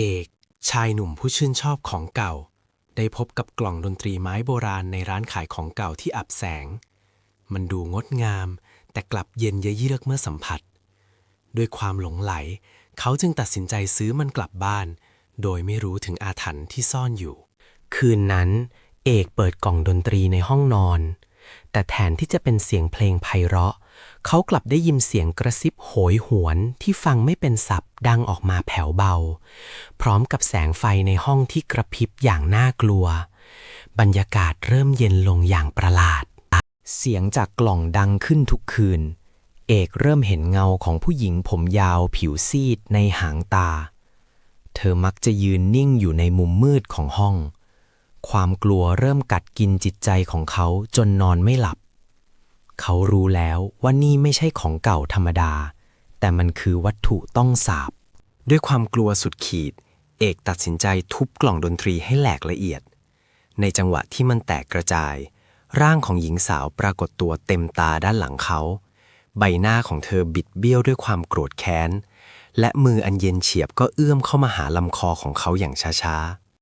เอก ชายหนุ่มผู้ชื่นชอบของเก่า ได้พบกับกล่องดนตรีไม้โบราณในร้านขายของเก่าที่อับแสง มันดูงดงาม แต่กลับเย็นเยเยือกเมื่อสัมผัส ด้วยความหลงไหล เขาจึงตัดสินใจซื้อมันกลับบ้าน โดยไม่รู้ถึงอาถรรพ์ที่ซ่อนอยู่ คืนนั้น เอกเปิดกล่องดนตรีในห้องนอน แต่แทนที่จะเป็นเสียงเพลงไพเราะ เขากลับได้ยินเสียงกระซิบโหยหวนที่ฟังไม่เป็นสับดังออกมาแผ่วเบา พร้อมกับแสงไฟในห้องที่กระพริบอย่างน่ากลัว บรรยากาศเริ่มเย็นลงอย่างประหลาด เสียงจากกล่องดังขึ้นทุกคืน เอกเริ่มเห็นเงาของผู้หญิงผมยาวผิวซีดในหางตา เธอมักจะยืนนิ่งอยู่ในมุมมืดของห้อง ความกลัวเริ่มกัดกินจิตใจของเขาจนนอนไม่หลับ เขารู้แล้วว่านี่ไม่ใช่ของเก่าธรรมดา แต่มันคือวัตถุต้องสาบ ด้วยความกลัวสุดขีด เอกตัดสินใจทุบกล่องดนตรีให้แหลกละเอียด ในจังหวะที่มันแตกกระจาย ร่างของหญิงสาวปรากฏตัวเต็มตาด้านหลังเขา ใบหน้าของเธอบิดเบี้ยวด้วยความโกรธแค้น และมืออันเย็นเฉียบก็เอื้อมเข้ามาหาลำคอของเขาอย่างช้าๆ